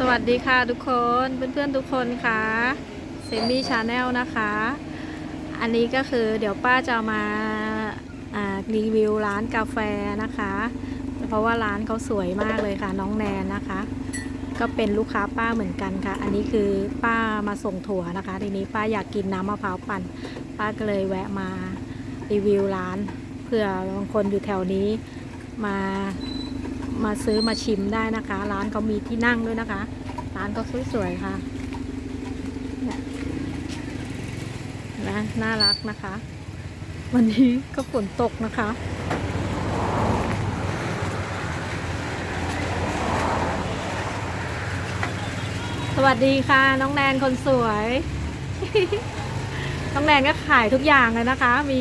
สวัสดีค่ะทุกคนเพื่อนๆทุกคนค่ะเซมี่ชาแนลนะคะ อันนี้ก็คือเดี๋ยวป้าจะมาารีวิวร้านกาแฟนะคะ เพราะว่าร้านเขาสวยมากเลยค่ะน้องแนนนะคะ ก็เป็นลูกค้าป้าเหมือนกันค่ะ อันนี้คือป้ามาส่งถั่วนะคะ ทีนี้ป้าอยากกินน้ำมะพร้าวปั่น ป้าก็เลยแวะมารีวิวร้านเผื่อบางคนอยู่แถวนี้มา มาซื้อมาชิมได้นะคะ ร้านเขามีที่นั่งด้วยนะคะ ร้านก็สวยๆค่ะนะน่ารักนะคะ วันนี้ก็ฝนตกนะคะสวัสดีค่ะ น้องแนนคนสวย น้องแนนก็ขายทุกอย่างเลยนะคะ มี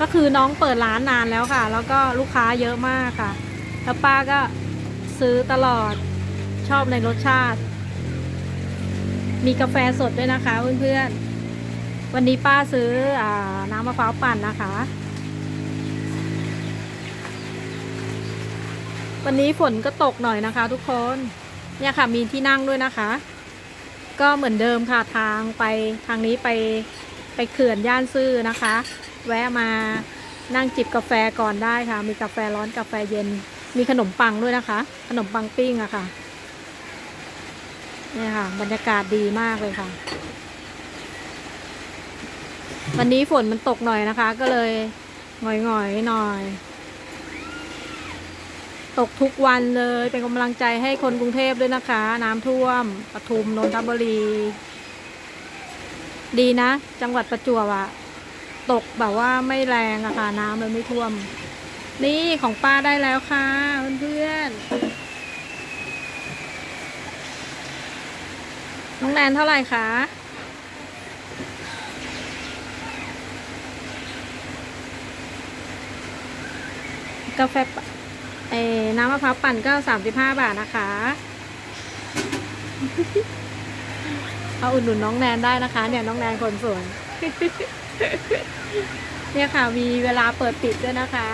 ก็คือน้องเปิดร้านนานแล้วค่ะ แล้วก็ลูกค้าเยอะมากค่ะ แล้วป้าก็ซื้อตลอดชอบในรสชาติ มีกาแฟสดด้วยนะคะเพื่อนๆ วันนี้ป้าซื้ออน้ำมะพร้าวปั่นนะคะ วันนี้ฝนก็ตกหน่อยนะคะ ทุกคน เนี่ยค่ะมีที่นั่งด้วยนะคะ ก็เหมือนเดิมค่ะทางไปทางนี้ไปไปเขื่อนย่านซื่อนะคะ แวะมานั่งจิบกาแฟก่อนได้ค่ะ มีกาแฟร้อนกาแฟเย็น มีขนมปังด้วยนะคะ ขนมปังปิ้งอะค่ะเนี่ยค่ะ บรรยากาศดีมากเลยค่ะ วันนี้ฝนมันตกหน่อยนะคะ ก็เลยหง่อยๆหน่อย ตกทุกวันเลยเป็นกำลังใจให้คนกรุงเทพด้วยนะคะ น้ำท่วมปทุมนนทบุรี ดีนะ จังหวัดประจวบอะตกแบบว่าไม่แรงอะค่ะ น้ำมันไม่ท่วม นี่ของป้าได้แล้วค่ะเพื่อนๆน้องแนนเท่าไหร่คะกาแฟเออน้ำมะพร้าวปั่นก็สามสิบห้าบาทนะคะ เอาอุดหนุนน้องแนนได้นะคะ เนี่ยน้องแนนคนสวย เนี่ยค่ะมีเวลาเปิดปิดด้วยนะคะ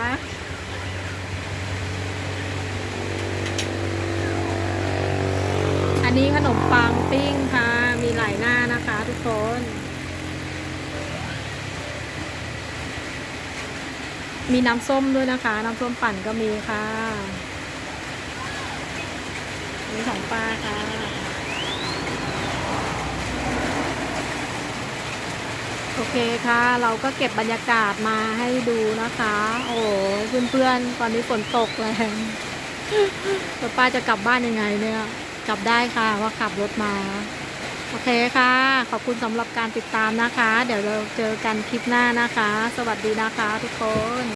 อันนี้ขนมปังปิ้งค่ะ มีหลายหน้านะคะทุกคน มีน้ำส้มด้วยนะคะ น้ำส้มปั่นก็มีค่ะนี่ของป้าค่ะ โอเคค่ะ เราก็เก็บบรรยากาศมาให้ดูนะคะ โอ้เพื่อนๆ ตอนนี้ฝนตกแรงแล้วป้าจะกลับบ้านยังไงเนี่ย กลับได้ค่ะว่าขับรถมา โอเคค่ะ ขอบคุณสำหรับการติดตามนะคะ เดี๋ยวเราเจอกันคลิปหน้านะคะ สวัสดีนะคะทุกคน